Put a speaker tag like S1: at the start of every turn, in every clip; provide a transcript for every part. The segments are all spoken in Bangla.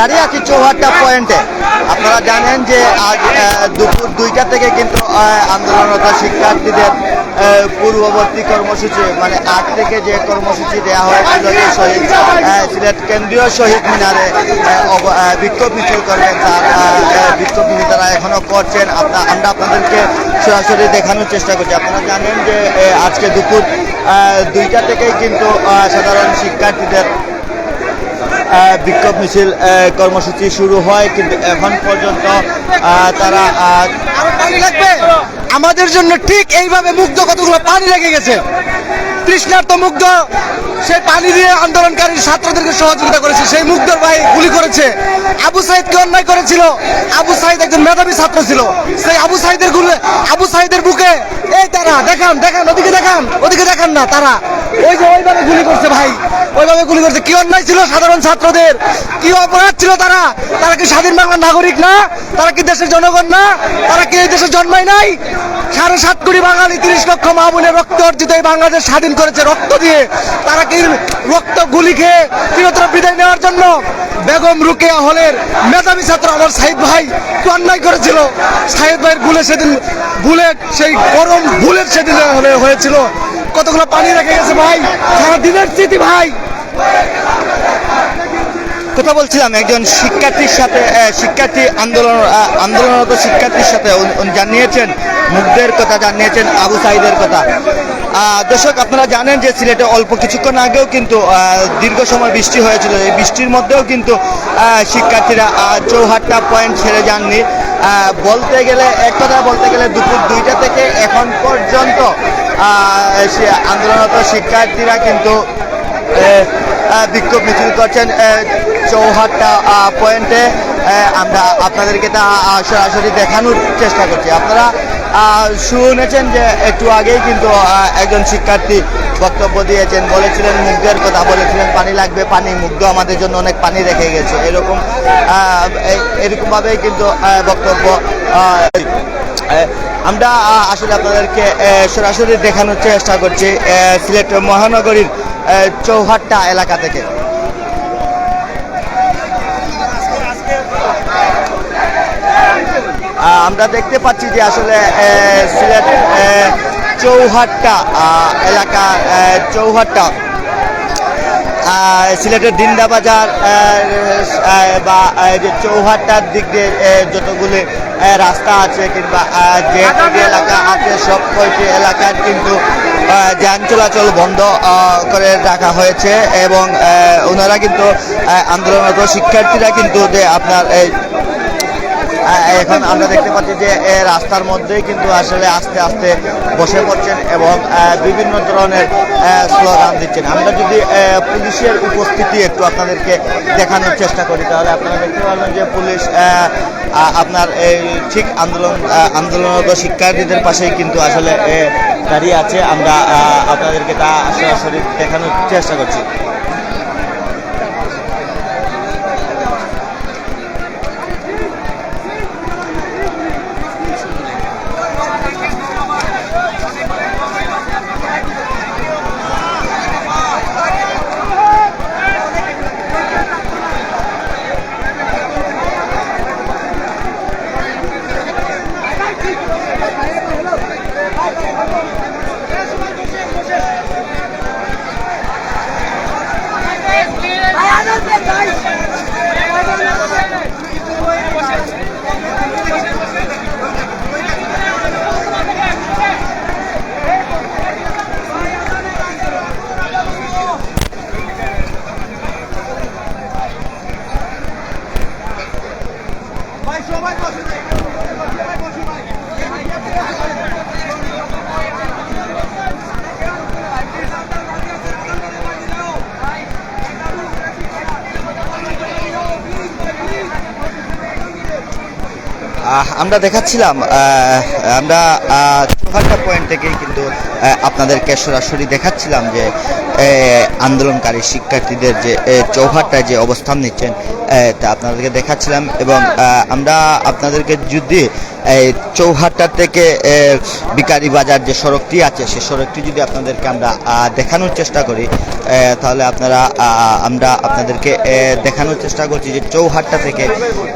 S1: দাঁড়িয়ে আছি চৌহাট্টা পয়েন্টে। আপনারা জানেন যে আজ দুপুর দুইটা থেকে কিন্তু আন্দোলনরত শিক্ষার্থীদের পূর্ববর্তী কর্মসূচি মানে আট থেকে যে কর্মসূচি দেওয়া হয়েছিল যে শহীদ সিলেট কেন্দ্রীয় শহীদ মিনারে বিক্ষোভ মিছিল করবেন তার বিক্ষোভ মিছিল তারা এখনও করছেন। আমরা আপনাদেরকে সরাসরি দেখানোর চেষ্টা করছি। আপনারা জানেন যে আজকে দুপুর দুইটা থেকেই কিন্তু সাধারণ শিক্ষার্থীদের বিক্ষোভ মিছিল কর্মসূচি শুরু হয়, কিন্তু এখন পর্যন্ত তারা
S2: আমাদের জন্য ঠিক এইভাবে মুগ্ধ কতগুলো পানি লেগে গেছে? তৃষ্ণার্ত মুগ্ধ সেই পানি দিয়ে আন্দোলনকারী ছাত্রদেরকে সহযোগিতা করেছে, সেই মুগ্ধর ভাই গুলি করেছে। আবু সাইদকে অন্যায় করেছিল। আবু সাইদ একজন মেধাবী ছাত্র ছিল। সেই আবু সাইদের গুলি, আবু সাইদের বুকে, এই তারা, দেখান দেখান, ওদিকে দেখান ওদিকে দেখান না, তারা। ওই যে ওইভাবে গুলি করছে ভাই। ওইভাবে গুলি করছে। কি অন্যায় ছিল সাধারণ ছাত্রদের? কি অপরাধ ছিল তারা? তারা কি স্বাধীন বাংলার নাগরিক না? তারা কি দেশের জনগণ না? তারা কি এই দেশে জন্মায় নাই? সাড়ে সাত কোটি বাঙালি, তিরিশ লক্ষ মা রক্ত অর্জিত এই বাংলাদেশ স্বাধীন করেছে রক্ত দিয়ে। তারা কি রক্ত গুলি খেয়ে চিরতর বিদায় নেওয়ার জন্য বেগম রুকেয়া হলের মেধাবী ছাত্র আমার সাহিদ ভাই অন্যায় করেছিল? সাহিদ ভাইয়ের বুলে সেদিন বুলেট সেই গরম বুলেট সেদিন হয়েছিল। কতগুলো পানি রেখে গেছে ভাই? সারা দিনের স্মৃতি ভাই।
S1: কথা বলছিলাম, একজন শিক্ষার্থীর সাথে শিক্ষার্থী আন্দোলন আন্দোলনরত শিক্ষার্থীর সাথে জানিয়েছেন, মুগ্ধের কথা জানিয়েছেন, আবু সাইদের কথা। দর্শক, আপনারা জানেন যে সিলেটে অল্প কিছুক্ষণ আগেও কিন্তু দীর্ঘ সময় বৃষ্টি হয়েছিল। এই বৃষ্টির মধ্যেও কিন্তু শিক্ষার্থীরা চৌহাট্টা পয়েন্ট ছেড়ে যাননি। বলতে গেলে, এক কথা বলতে গেলে দুপুর দুইটা থেকে এখন পর্যন্ত আন্দোলনরত শিক্ষার্থীরা কিন্তু বিক্ষোভ মিছিল করছেন। চৌহাট্টা পয়েন্টে আমরা আপনাদেরকে তা সরাসরি দেখানোর চেষ্টা করছি। আপনারা শুনেছেন যে একটু আগেই কিন্তু একজন শিক্ষার্থী বক্তব্য দিয়েছেন, বলেছিলেন মুগ্ধের কথা, বলেছিলেন, পানি লাগবে, পানি মুগ্ধ, আমাদের জন্য অনেক পানি রেখে গেছে। এরকম এরকমভাবেই কিন্তু বক্তব্য আমরা আসলে আপনাদেরকে সরাসরি দেখানোর চেষ্টা করছি সিলেট মহানগরীর চৌহাট্টা এলাকা থেকে। আমরা দেখতে পাচ্ছি যে আসলে সিলেট চৌহাট্টা এলাকা চৌহাট্টা সিলেটের দিন্দা বাজার আহ, আহ, বা যে চৌহাট্টার দিক দিয়ে যতগুলি রাস্তা আছে কিংবা যে এলাকা আছে সব কয়টি এলাকার কিন্তু যান চলাচল বন্ধ করে রাখা হয়েছে এবং ওনারা কিন্তু আন্দোলনরত শিক্ষার্থীরা কিন্তু যে আপনার এই এখন আমরা দেখতে পাচ্ছি যে রাস্তার মধ্যেই কিন্তু আসলে আস্তে আস্তে বসে পড়ছেন এবং বিভিন্ন ধরনের স্লোগান দিচ্ছেন। আমরা যদি পুলিশের উপস্থিতি একটু আপনাদেরকে দেখানোর চেষ্টা করি, তাহলে আপনারা দেখতে পারবেন যে পুলিশ আপনার এই ঠিক আন্দোলন আন্দোলনরত শিক্ষার্থীদের পাশেই কিন্তু আসলে দাঁড়িয়ে আছে। আমরা আপনাদেরকে তা আসলে সরাসরি দেখানোর চেষ্টা করছি। আমরা দেখাচ্ছিলাম আমরা চৌহাট্টা পয়েন্ট থেকেই কিন্তু আপনাদেরকে সরাসরি দেখাচ্ছিলাম যে আন্দোলনকারী শিক্ষার্থীদের যে এ, চৌহাট্টায় যে অবস্থান নিচ্ছেন তা আপনাদেরকে দেখাচ্ছিলাম এবং আমরা আপনাদেরকে যদি এই চৌহাট্টা থেকে বিকারি বাজার যে সড়কটি আছে সে সড়কটি যদি আপনাদেরকে আমরা দেখানোর চেষ্টা করি তাহলে আপনারা আমরা আপনাদেরকে দেখানোর চেষ্টা করছি যে চৌহাট্টা থেকে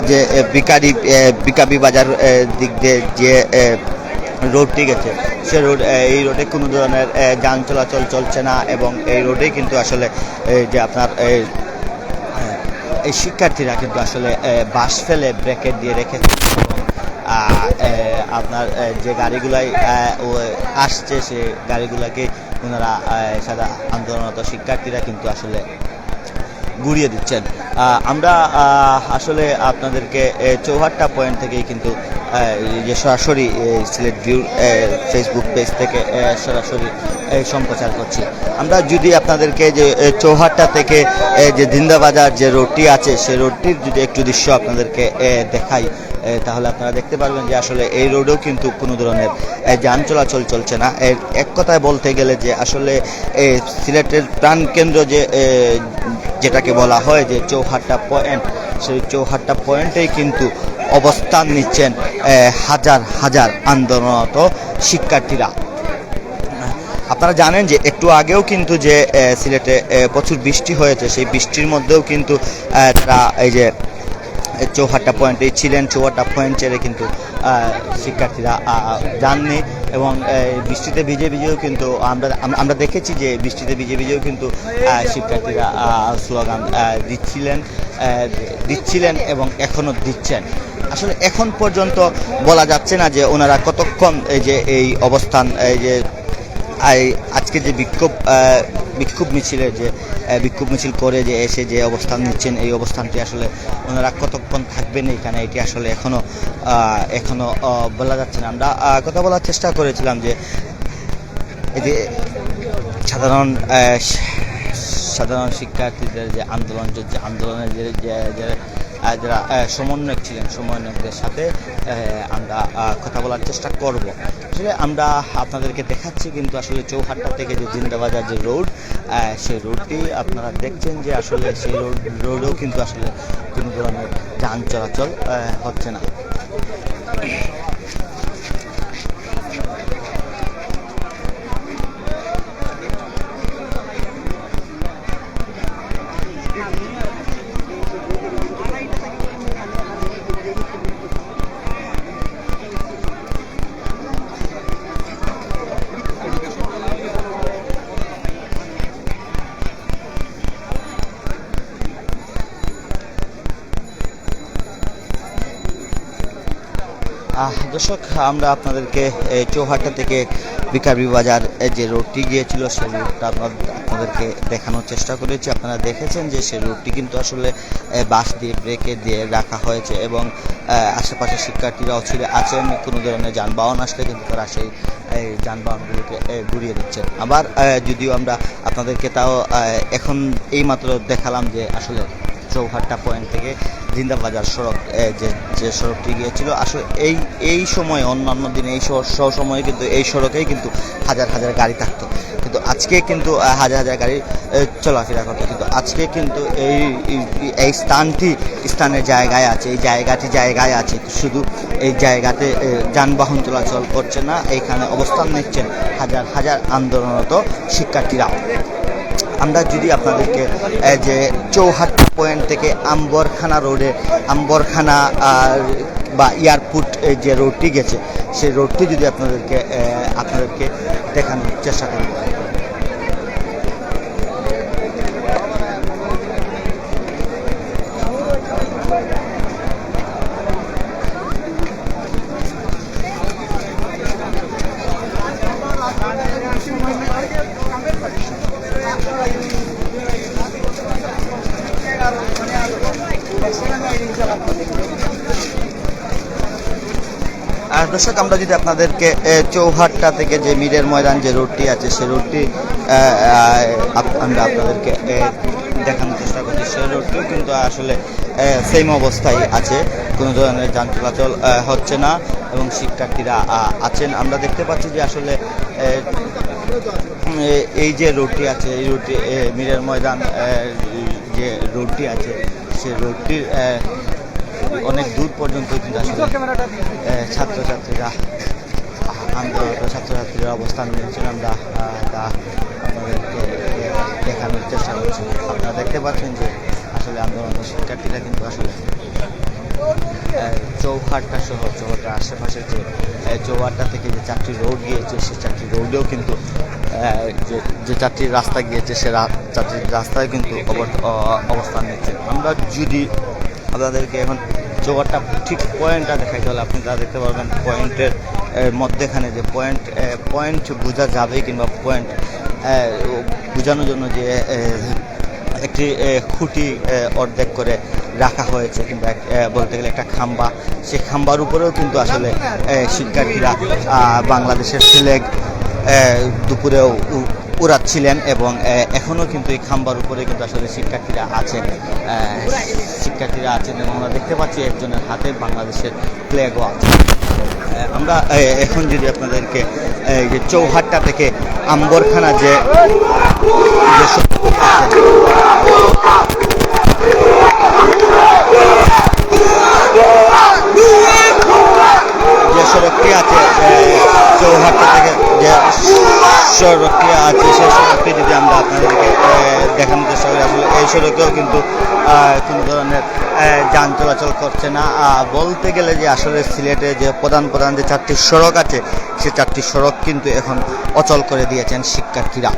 S1: যে বিকারি বিকাবি বাজার দিক দিয়ে যে রোডটি গেছে সে রোড এই রোডে কোনো ধরনের যান চলাচল চলছে না এবং এই রোডে কিন্তু আসলে যে আপনার এই শিক্ষার্থীরা কিন্তু আসলে বাস ফেলে ব্রেকেট দিয়ে রেখেছে আপনার যে গাড়িগুলাই আসছে সে গাড়িগুলাকে ওনারা সাদা আন্দোলনরত শিক্ষার্থীরা কিন্তু আসলে গুড়িয়ে দিচ্ছেন। আমরা আসলে আপনাদেরকে চৌহাট্টা পয়েন্ট থেকেই কিন্তু যে সরাসরি এ, সিলেট ভিউ ফেসবুক পেজ থেকে সরাসরি সম্প্রচার করছি। আমরা যদি আপনাদেরকে যে চৌহাট্টা থেকে যে জিন্দাবাজার যে রোডটি আছে সেই রোডটির যদি একটু দৃশ্য আপনাদেরকে দেখাই তাহলে আপনারা দেখতে পারবেন যে আসলে এই রোডেও কিন্তু কোনো ধরনের যান চলাচল চলছে না। এক কথায় বলতে গেলে যে আসলে সিলেটের প্রাণকেন্দ্র যে যেটাকে বলা হয় যে চৌহাট্টা পয়েন্ট সেই চৌহাট্টা পয়েন্টেই কিন্তু অবস্থান নিচ্ছেন হাজার হাজার আন্দোলনরত শিক্ষার্থীরা। আপনারা জানেন যে একটু আগেও কিন্তু যে সিলেটে প্রচুর বৃষ্টি হয়েছে, সেই বৃষ্টির মধ্যেও কিন্তু তারা এই যে চৌহাট্টা পয়েন্টে ছিলেন, চৌহাট্টা পয়েন্ট ছেড়ে কিন্তু শিক্ষার্থীরা যাননি এবং বৃষ্টিতে ভিজে ভিজেও কিন্তু আমরা আমরা দেখেছি যে বৃষ্টিতে ভিজে ভিজেও কিন্তু শিক্ষার্থীরা স্লোগান দিচ্ছিলেন দিচ্ছিলেন এবং এখনও দিচ্ছেন। আসলে এখন পর্যন্ত বলা যাচ্ছে না যে ওনারা কতক্ষণ এই যে, এই অবস্থান, এই যে আজকে যে বিক্ষোভ বিক্ষোভ মিছিলে যে বিক্ষোভ মিছিল করে যে এসে যে অবস্থান নিচ্ছেন, এই অবস্থানটি আসলে ওনারা কতক্ষণ থাকবেন এখানে, এটি আসলে এখনও এখনও এখনও বলা যাচ্ছে না। আমরা কথা বলার চেষ্টা করেছিলাম যে যে সাধারণ সাধারণ শিক্ষার্থীদের যে আন্দোলন, যে আন্দোলনের যে যারা সমন্বয়ক ছিলেন, সমন্বয়কদের সাথে আমরা কথা বলার চেষ্টা করব। আসলে আমরা আপনাদেরকে দেখাচ্ছি কিন্তু আসলে চৌহাট্টা থেকে যে জিন্দাবাজার যে রোড সেই রোডটি আপনারা দেখছেন যে আসলে সেই রোড, রোডেও কিন্তু আসলে কোনো ধরনের যান চলাচল হচ্ছে না। দর্শক, আমরা আপনাদেরকে এই চৌহাট্টা থেকে বিকাবি বাজার যে রোডটি গিয়েছিল, সেই রোডটা আপনাদেরকে দেখানোর চেষ্টা করেছি। আপনারা দেখেছেন যে সেই রোডটি কিন্তু আসলে বাঁশ দিয়ে, ব্রেকে দিয়ে রাখা হয়েছে এবং আশেপাশে শিক্ষার্থীরাও ছিল, আছেন। কোনো ধরনের যানবাহন আসলে কিন্তু তারা সেই এই যানবাহনগুলোকে ঘুরিয়ে দিচ্ছেন আবার যদিও আমরা আপনাদেরকে তাও এখন এইমাত্র দেখালাম যে আসলে চৌহাট্টা পয়েন্ট থেকে জিন্দাবাজার সড়ক যে যে সড়কটি গিয়েছিল। আসলে এই এই সময়, অন্যান্য দিনে এই স- স- সময়ে কিন্তু এই সড়কেই কিন্তু হাজার হাজার গাড়ি থাকতো। কিন্তু আজকে কিন্তু হাজার হাজার গাড়ি চলাফেরা করতো। কিন্তু আজকে কিন্তু এই, এই- এই স্থানটি, স্থানের জায়গায় আছে, এই জায়গাটি জায়গায় আছে। শুধু এই জায়গাতে যানবাহন চলাচল করছে না এইখানে অবস্থান নিচ্ছেন হাজার হাজার আন্দোলনরত শিক্ষার্থীরা আমরা যদি আপনাদেরকে যে চৌহাট্টা পয়েন্ট থেকে আম্বরখানা রোডে, আম্বরখানা বা এয়ারপোর্ট যে রোডটি গেছে, সেই রোডটি যদি আপনাদেরকে আপনাদেরকে দেখানোর চেষ্টা করি। দর্শক, আমরা যদি আপনাদেরকে চৌহাট্টা থেকে যে মিরের ময়দান যে রোডটি আছে সেই রোডটি আমরা আপনাদেরকে দেখানোর চেষ্টা করছি। সেই রোডটিও কিন্তু আসলে সেম অবস্থায় আছে। কোনো ধরনের যান চলাচল হচ্ছে না এবং শিক্ষার্থীরা আছেন। আমরা দেখতে পাচ্ছি যে আসলে এই যে রোডটি আছে, এই রোডটি মিরের ময়দান যে রোডটি আছে, সে রোডটির অনেক দূর পর্যন্ত কিন্তু আসলে ছাত্রছাত্রীরা আন্দোলনরত ছাত্রছাত্রীরা অবস্থান নিয়েছেন আমরা তা আপনাদেরকে দেখানোর চেষ্টা করছি। আপনারা দেখতে পাচ্ছেন যে আসলে আন্দোলনরত শিক্ষার্থীরা কিন্তু আসলে চৌহাট্টা সহ চৌহাট্টার আশেপাশের যে চৌহাট্টা থেকে যে চারটি রোড গিয়েছে সেই চারটি রোডেও কিন্তু যে যে চারটি রাস্তা গিয়েছে সে চারটি রাস্তায় কিন্তু অবস্থান নিচ্ছে আমরা যদি আপনাদেরকে এখন জোগাড়টা ঠিক পয়েন্টটা দেখাই তাহলে আপনি তা দেখতে পারবেন পয়েন্টের মধ্যেখানে যে পয়েন্ট পয়েন্ট বোঝা যাবে কিংবা পয়েন্ট বোঝানোর জন্য যে একটি খুঁটি অর্ধেক করে রাখা হয়েছে কিংবা বলতে গেলে একটা খাম্বা। সেই খাম্বার উপরেও কিন্তু আসলে শিক্ষার্থীরা বাংলাদেশের এ, দুপুরেও উড়াচ্ছিলেন এবং এখনও কিন্তু এই খাম্বার উপরে কিন্তু আসলে শিক্ষার্থীরা আছেন। শিক্ষার্থীরা আছেন এবং আমরা দেখতে পাচ্ছি একজনের হাতে বাংলাদেশের ফ্ল্যাগও আছে। আমরা এখন যদি আপনাদেরকে যে চৌহাট্টা থেকে আম্বরখানা যে যে সড়কটি আছে এ, চৌহাট্টা থেকে যে সড়কটি আছে সেই সড়কটি যদি আমরা আপনাদেরকে দেখানোর চেষ্টা করি আসলে এই সড়কেও কিন্তু কোনো ধরনের যান চলাচল করছে না। বলতে গেলে যে আসলে সিলেটে যে প্রধান প্রধান যে চারটি সড়ক আছে সে চারটি সড়ক কিন্তু এখন অচল করে দিয়েছেন শিক্ষার্থীরা।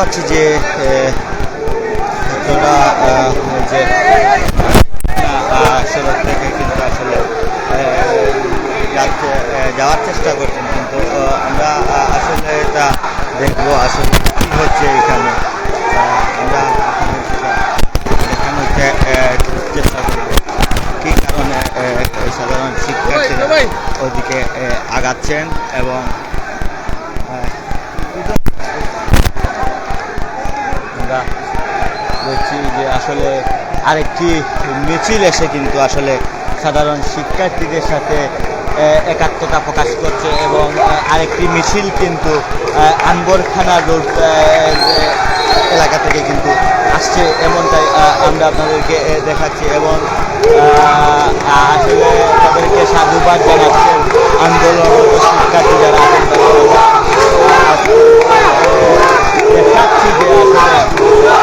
S1: পাচ্ছি যে যে সড়ক থেকে কিন্তু আসলে যাওয়ার চেষ্টা করছেন কিন্তু আমরা আসলে এটা দেখব আসলে কি হচ্ছে এখানে। আমরা দেখানোর চেষ্টা করব। কি কারণে সাধারণ শিক্ষার্থীরা ওইদিকে আহ, আগাচ্ছেন এবং আহ, আমরা দেখছি যে আসলে আরেকটি মিছিল এসে কিন্তু আসলে সাধারণ শিক্ষার্থীদের সাথে একাত্মতা প্রকাশ করছে এবং আরেকটি মিছিল কিন্তু আনবরখানা রোড এলাকা থেকে কিন্তু আসছে এমনটাই আমরা আপনাদেরকে দেখাচ্ছি এবং আসলে তাদেরকে সাধুবাদ জানাচ্ছেন আন্দোলনরত শিক্ষার্থী যারা আছেন তারা। আহ, দেখাচ্ছি যে আসলে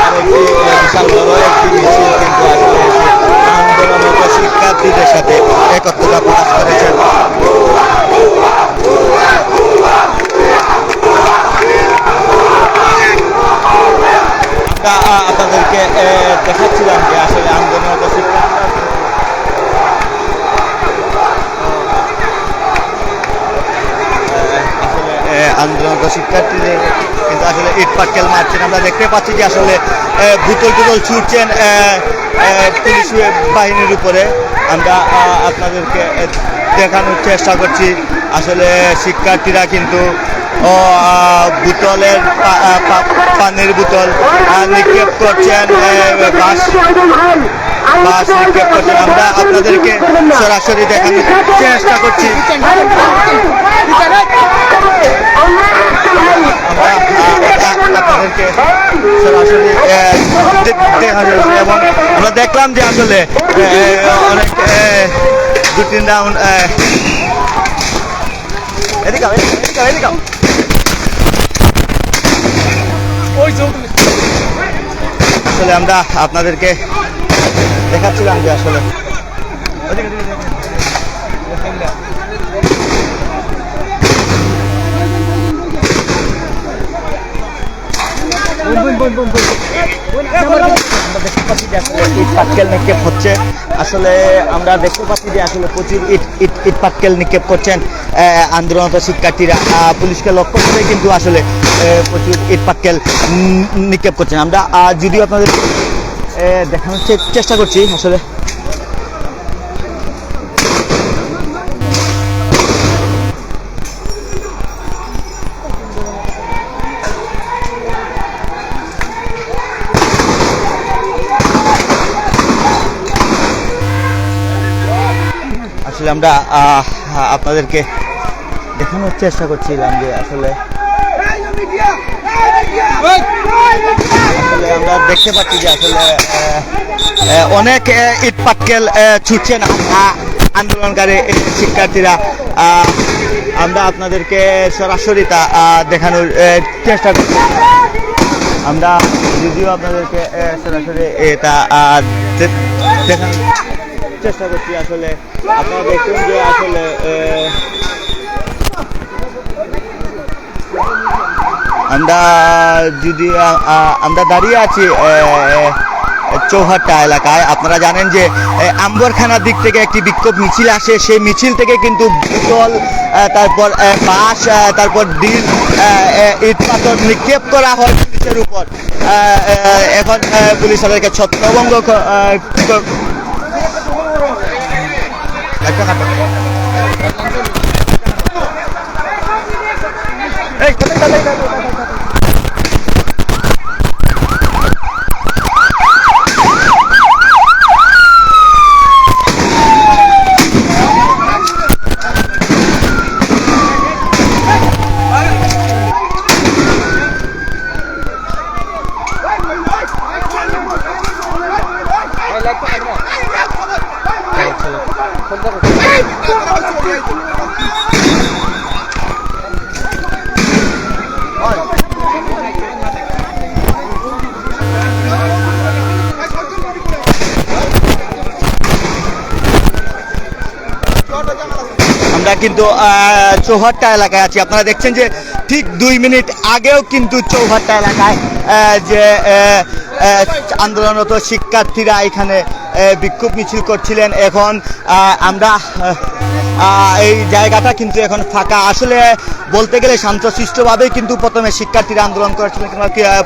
S1: আরেকটি আহ, বিশাল বড় একটি মিছিল কিন্তু আসলে এসে আন্দোলনরত শিক্ষার্থীদের সাথে একত্রতা প্রকাশ করেছেন আমরা আহ, আপনাদেরকে আহ, দেখাচ্ছিলাম যে আসলে আন্দোলনরত শিক্ষার্থীরা আসলে আহ, আন্দোলনরত শিক্ষার্থীদের কিন্তু আসলে ইট পাটকেল মারছেন আমরা দেখতে পাচ্ছি যে আসলে বোতল টুতল ছুটছেন পুলিশ বাহিনীর উপরে আমরা আপনাদেরকে দেখানোর চেষ্টা করছি আসলে শিক্ষার্থীরা কিন্তু ও বোতলের পানির বোতল নিক্ষেপ করছেন বাস বাস নিক্ষেপ করছেন আমরা আপনাদেরকে সরাসরি দেখানোর চেষ্টা করছি আমরা দেখলাম যে আসলে অনেক দু তিন রাউন্ড। আসলে আমরা আপনাদেরকে দেখাচ্ছিলাম যে আসলে ওদিকে, ওদিকে, ওদিকে। আমরা দেখতে পাচ্ছি যে আসলে ইট পাটকেল নিক্ষেপ হচ্ছে। আসলে আমরা দেখতে পাচ্ছি যে আসলে প্রচুর ইট ইট ইট পাটকেল নিক্ষেপ করছেন আন্দোলনত শিক্ষার্থীরা। আহ, পুলিশকে লক্ষ্য করে কিন্তু আসলে প্রচুর ইট পাটকেল নিক্ষেপ করছেন। আমরা যদি যদিও আপনাদের আহ, দেখানোর চেষ্টা করছি আসলে আসলে আমরা আপনাদেরকে দেখানোর চেষ্টা করছিলাম যে আসলে আমরা দেখতে পাচ্ছি যে আসলে অনেক ইট পাটকেল ছুটছেন আন্দোলনকারী শিক্ষার্থীরা আমরা আপনাদেরকে সরাসরি তা দেখানোর চেষ্টা করছি। আমরা যদিও আপনাদেরকে সরাসরি এটা দেখানোর চেষ্টা করছি আসলে আপনারা দেখুন যে আসলে আমরা যদি আমরা দাঁড়িয়ে আছি চৌহাট্টা এলাকায়। আপনারা জানেন যে আম্বরখানার দিক থেকে একটি বিক্ষোভ মিছিল আসে। সেই মিছিল থেকে কিন্তু আহ, তারপর বাঁশ তারপর আহ, ইট নিক্ষেপ করা হয় পুলিশের উপর। এখন পুলিশ তাদেরকে ছত্রভঙ্গ ক- আহ, ক- একটা কাটো। চৌহাট্টা এলাকায় আছি। আপনারা দেখছেন যে ঠিক দুই মিনিট আগেও কিন্তু চৌহাট্টা এলাকায় যে আন্দোলনরত শিক্ষার্থীরা এখানে বিক্ষোভ মিছিল করছিলেন। এখন আমরা এই জায়গাটা কিন্তু এখন ফাঁকা। আসলে বলতে গেলে শান্তশিষ্টভাবেই কিন্তু প্রথমে শিক্ষার্থীরা আন্দোলন করেছিলেন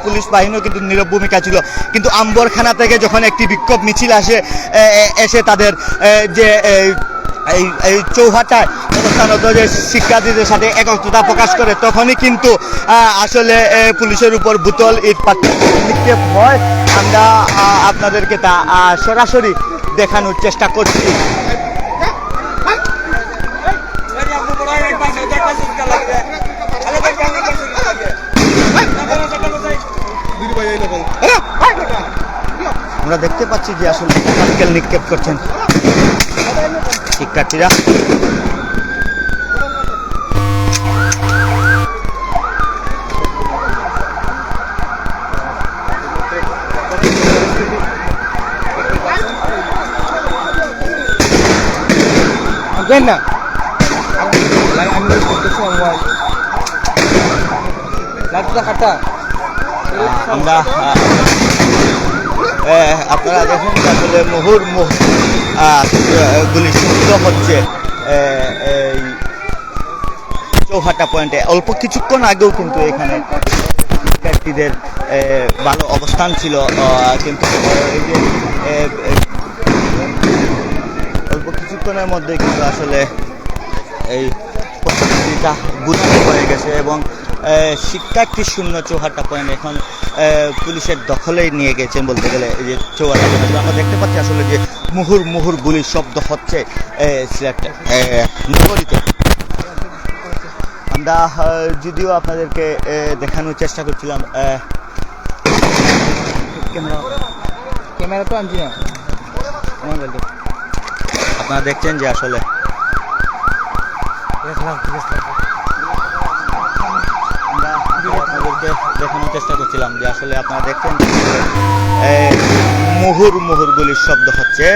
S1: পুলিশ বাহিনীও কিন্তু নীরব ভূমিকা ছিল। কিন্তু আম্বরখানা থেকে যখন একটি বিক্ষোভ মিছিল আসে এসে তাদের যে এই এই চৌহাটায় শিক্ষার্থীদের সাথে একত্রতা প্রকাশ করে, তখনই কিন্তু আসলে পুলিশের উপর বোতল ইট পাথর নিক্ষেপ হয়। আমরা আপনাদেরকে তা সরাসরি দেখানোর চেষ্টা করছি। আমরা দেখতে পাচ্ছি যে আসলে নিক্ষেপ করছেন। শিক্ষার্থীরা।
S2: দেন না।
S1: আমরা আপনারা দেখুন আসলে মুহুর মুহ গুলি শুদ্ধ হচ্ছে এই চৌহাটা পয়েন্টে। অল্প কিছুক্ষণ আগেও কিন্তু এখানে শিক্ষার্থীদের ভালো অবস্থান ছিল কিন্তু এই যে অল্প কিছুক্ষণের মধ্যে কিন্তু আসলে এই পরিস্থিতিটা গুরুত্ব হয়ে গেছে এবং শিক্ষার্থী শূন্য চৌহাট্টা পয়েন্ট এখন পুলিশের দখলেই নিয়ে গেছেন বলতে গেলে যে চৌহাট্টা পয়েন্ট। আমরা দেখতে পাচ্ছি আসলে যে মুহুর মুহুর গুলির শব্দ হচ্ছে নগরীতে। আমরা যদিও আপনাদেরকে দেখানোর চেষ্টা করছিলাম ক্যামেরা
S2: তো আনছি
S1: আপনারা দেখছেন যে আসলে আমরা আপনাদেরকে দেখানোর চেষ্টা করছিলাম যে আসলে আপনারা দেখছেন মুহুর মুহুর গুলির শব্দ হচ্ছে।